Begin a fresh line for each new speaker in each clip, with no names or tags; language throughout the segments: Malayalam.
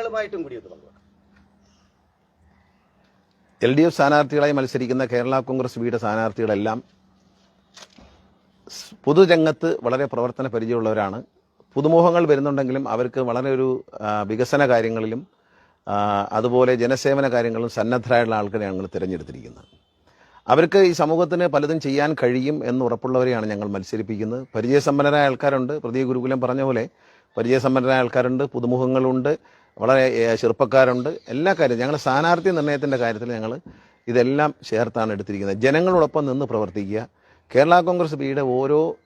ങ്ങളുമായിട്ടും കൂടി ഒന്ന് പങ്കുവെക്കാം.
എൽ ഡി എഫ് സ്ഥാനാർത്ഥികളായി മത്സരിക്കുന്ന കേരള കോൺഗ്രസ് ബിയുടെ സ്ഥാനാർത്ഥികളെല്ലാം പൊതുരംഗത്ത് വളരെ പ്രവർത്തന പരിചയമുള്ളവരാണ്. പുതുമുഖങ്ങൾ വരുന്നുണ്ടെങ്കിലും അവർക്ക് വളരെ ഒരു വികസന കാര്യങ്ങളിലും അതുപോലെ ജനസേവന കാര്യങ്ങളിലും സന്നദ്ധരായുള്ള ആൾക്കാരെ ഞങ്ങൾ തിരഞ്ഞെടുത്തിരിക്കുന്നത്. അവർക്ക് ഈ സമൂഹത്തിന് പലതും ചെയ്യാൻ കഴിയും എന്ന് ഉറപ്പുള്ളവരെയാണ് ഞങ്ങൾ മത്സരിപ്പിക്കുന്നത്. പരിചയസമ്പന്നരായ ആൾക്കാരുണ്ട്. പ്രതീക ഗുരുകുലം പറഞ്ഞ പോലെ പരിചയസമ്പന്നരായ ആൾക്കാരുണ്ട്. പുതുമുഖങ്ങളുണ്ട് വളരെ ചെറുപ്പക്കാരുണ്ട്. എല്ലാ കാര്യവും ഞങ്ങളുടെ സ്ഥാനാർത്ഥി നിർണയത്തിന്റെ കാര്യത്തിൽ ഞങ്ങൾ ഇതെല്ലാം ചേർത്താണ് എടുത്തിരിക്കുന്നത്. ജനങ്ങളോടൊപ്പം നിന്ന് പ്രവർത്തിക്കുക. കേരള കോൺഗ്രസ് പിയുടെ ഓരോ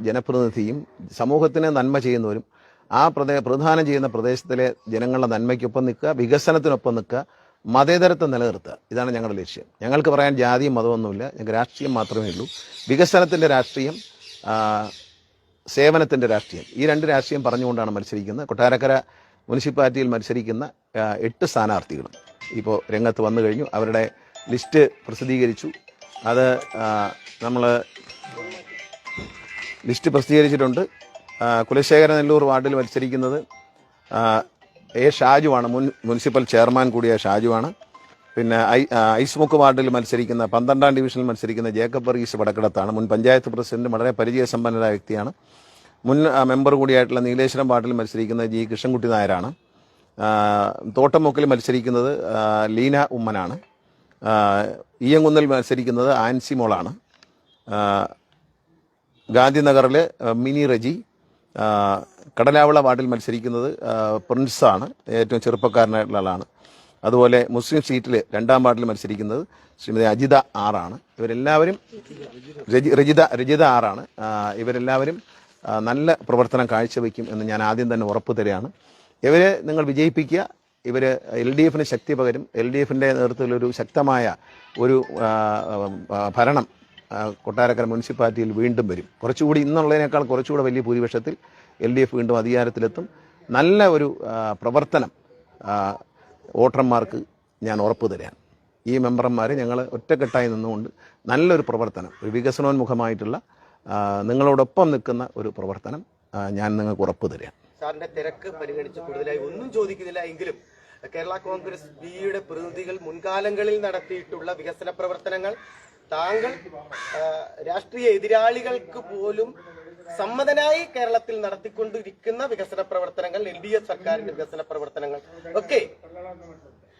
ജനപ്രതിനിധിയും സമൂഹത്തിന് നന്മ ചെയ്യുന്നവരും ആ പ്രദേ പ്രധാനം ചെയ്യുന്ന പ്രദേശത്തിലെ ജനങ്ങളുടെ നന്മയ്ക്കൊപ്പം നിൽക്കുക വികസനത്തിനൊപ്പം നിൽക്കുക മതേതരത്വം നിലനിർത്തുക. ഇതാണ് ഞങ്ങളുടെ ലക്ഷ്യം. ഞങ്ങൾക്ക് പറയാൻ ജാതിയും മതമൊന്നുമില്ല. ഞങ്ങൾക്ക് രാഷ്ട്രീയം മാത്രമേ ഉള്ളൂ. വികസനത്തിന്റെ രാഷ്ട്രീയം സേവനത്തിന്റെ രാഷ്ട്രീയം. ഈ രണ്ട് രാഷ്ട്രീയം പറഞ്ഞുകൊണ്ടാണ് മത്സരിക്കുന്നത്. കൊട്ടാരക്കര മുനിസിപ്പാലിറ്റിയിൽ മത്സരിക്കുന്ന എട്ട് സ്ഥാനാർത്ഥികളും ഇപ്പോൾ രംഗത്ത് വന്നു കഴിഞ്ഞു. അവരുടെ ലിസ്റ്റ് പ്രസിദ്ധീകരിച്ചു. അത് നമ്മൾ ലിസ്റ്റ് പ്രസിദ്ധീകരിച്ചിട്ടുണ്ട്. കുലശേഖര നെല്ലൂർ വാർഡിൽ മത്സരിക്കുന്നത് എ ഷാജുവാണ്. മുൻ മുനിസിപ്പൽ ചെയർമാൻ കൂടിയ ഷാജുവാണ്. പിന്നെ ഐ ഐസ്മുക്ക് വാർഡിൽ മത്സരിക്കുന്ന പന്ത്രണ്ടാം ഡിവിഷനിൽ മത്സരിക്കുന്ന ജേക്കബ് വർഗീസ് വടക്കിടത്താണ്. മുൻ പഞ്ചായത്ത് പ്രസിഡന്റ് വളരെ പരിചയസമ്പന്നരായ വ്യക്തിയാണ്. മുൻ മെമ്പർ കൂടിയായിട്ടുള്ള നീലേശ്വരം വാർഡിൽ മത്സരിക്കുന്ന ജി കൃഷ്ണൻകുട്ടി നായരാണ്. തോട്ടമുക്കിൽ മത്സരിക്കുന്നത് ലീന ഉമ്മനാണ്. ഈയങ്കുന്നിൽ മത്സരിക്കുന്നത് ആൻസി മോളാണ്. ഗാന്ധിനഗറിൽ മിനി റജി കടലാവിള വാർഡിൽ മത്സരിക്കുന്നത് പ്രിൻസാണ്. ഏറ്റവും ചെറുപ്പക്കാരനായിട്ടുള്ള ആളാണ്. അതുപോലെ മുസ്ലിം സീറ്റിൽ രണ്ടാം വാർഡിൽ മത്സരിക്കുന്നത് ശ്രീമതി അജിത ആറാണ്. ഇവരെല്ലാവരും രജി- രജിത രജിത ആറാണ്. ഇവരെല്ലാവരും നല്ല പ്രവർത്തനം കാഴ്ചവെക്കും എന്ന് ഞാൻ ആദ്യം തന്നെ ഉറപ്പ് തരികയാണ്. ഇവരെ നിങ്ങൾ വിജയിപ്പിക്കുക. ഇവർ എൽ ഡി എഫിന് ശക്തി പകരും. എൽ ഡി എഫിന്റെ നേതൃത്വത്തിലൊരു ശക്തമായ ഒരു ഭരണം കൊട്ടാരക്കര മുനിസിപ്പാലിറ്റിയിൽ വീണ്ടും വരും. കുറച്ചുകൂടി ഇന്നുള്ളതിനേക്കാൾ കുറച്ചുകൂടെ വലിയ ഭൂരിപക്ഷത്തിൽ എൽ ഡി എഫ് വീണ്ടും അധികാരത്തിലെത്തും. നല്ല ഒരു പ്രവർത്തനം വോട്ടർമാർക്ക് ഞാൻ ഉറപ്പ് തരാൻ ഈ മെമ്പർമാരെ ഞങ്ങൾ ഒറ്റക്കെട്ടായി നിന്നുകൊണ്ട് നല്ലൊരു പ്രവർത്തനം ഒരു വികസനോന്മുഖമായിട്ടുള്ള നിങ്ങളോടൊപ്പം നിൽക്കുന്ന ഒരു പ്രവർത്തനം ഞാൻ നിങ്ങൾക്ക് ഉറപ്പ് തരാം.
സാറിന്റെ തിരക്ക് പരിഗണിച്ച് കൂടുതലായി ഒന്നും ചോദിക്കുന്നില്ല എങ്കിലും കേരള കോൺഗ്രസ് ബിയുടെ പ്രതിനിധികൾ മുൻകാലങ്ങളിൽ നടത്തിയിട്ടുള്ള വികസന പ്രവർത്തനങ്ങൾ താങ്കൾ രാഷ്ട്രീയ എതിരാളികൾക്ക് പോലും സമ്മതനായി കേരളത്തിൽ നടത്തിക്കൊണ്ടിരിക്കുന്ന വികസന പ്രവർത്തനങ്ങൾ എൽ ഡി എഫ് സർക്കാരിന്റെ വികസന പ്രവർത്തനങ്ങൾ ഒക്കെ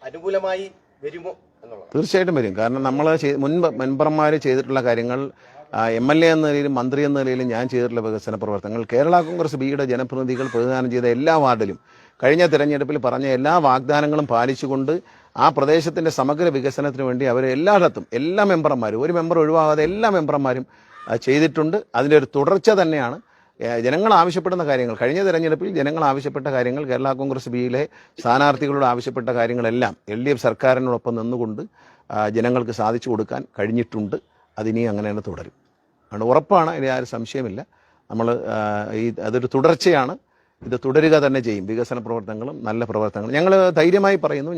അനുകൂലമായി വരുമോ എന്നുള്ളത്
തീർച്ചയായിട്ടും വരും. കാരണം നമ്മൾ മുൻ മെമ്പർമാർ ചെയ്തിട്ടുള്ള കാര്യങ്ങൾ എം എൽ എ എന്ന നിലയിലും മന്ത്രി എന്ന നിലയിലും ഞാൻ ചെയ്തിട്ടുള്ള വികസന പ്രവർത്തനങ്ങൾ. കേരള കോൺഗ്രസ് ബിയുടെ ജനപ്രതിനിധികൾ പ്രതിദാനം ചെയ്ത എല്ലാ വാർഡിലും കഴിഞ്ഞ തെരഞ്ഞെടുപ്പിൽ പറഞ്ഞ എല്ലാ വാഗ്ദാനങ്ങളും പാലിച്ചുകൊണ്ട് ആ പ്രദേശത്തിന്റെ സമഗ്ര വികസനത്തിന് വേണ്ടി അവർ എല്ലായിടത്തും എല്ലാ മെമ്പർമാരും ഒരു മെമ്പർ ഒഴിവാകാതെ എല്ലാ മെമ്പർമാരും ചെയ്തിട്ടുണ്ട്. അതിന്റെ ഒരു തുടർച്ച തന്നെയാണ്. ജനങ്ങൾ ആവശ്യപ്പെടുന്ന കാര്യങ്ങൾ കഴിഞ്ഞ തെരഞ്ഞെടുപ്പിൽ ജനങ്ങൾ ആവശ്യപ്പെട്ട കാര്യങ്ങൾ കേരള കോൺഗ്രസ് ബിയിലെ സ്ഥാനാർത്ഥികളോട് ആവശ്യപ്പെട്ട കാര്യങ്ങളെല്ലാം എൽ ഡി എഫ് സർക്കാരിനോടൊപ്പം നിന്നുകൊണ്ട് ജനങ്ങൾക്ക് സാധിച്ചു കൊടുക്കാൻ കഴിഞ്ഞിട്ടുണ്ട്. അതിനി അങ്ങനെ തന്നെ തുടരും. അതുകൊണ്ട് ഉറപ്പാണ് ഇനി ആരും സംശയമില്ല. നമ്മൾ ഈ അതൊരു തുടർച്ചയാണ്. ഇത് തുടരുക തന്നെ ചെയ്യും. വികസന പ്രവർത്തനങ്ങളും നല്ല പ്രവർത്തനങ്ങളും. ഞങ്ങൾ ധൈര്യമായി പറയുന്നു.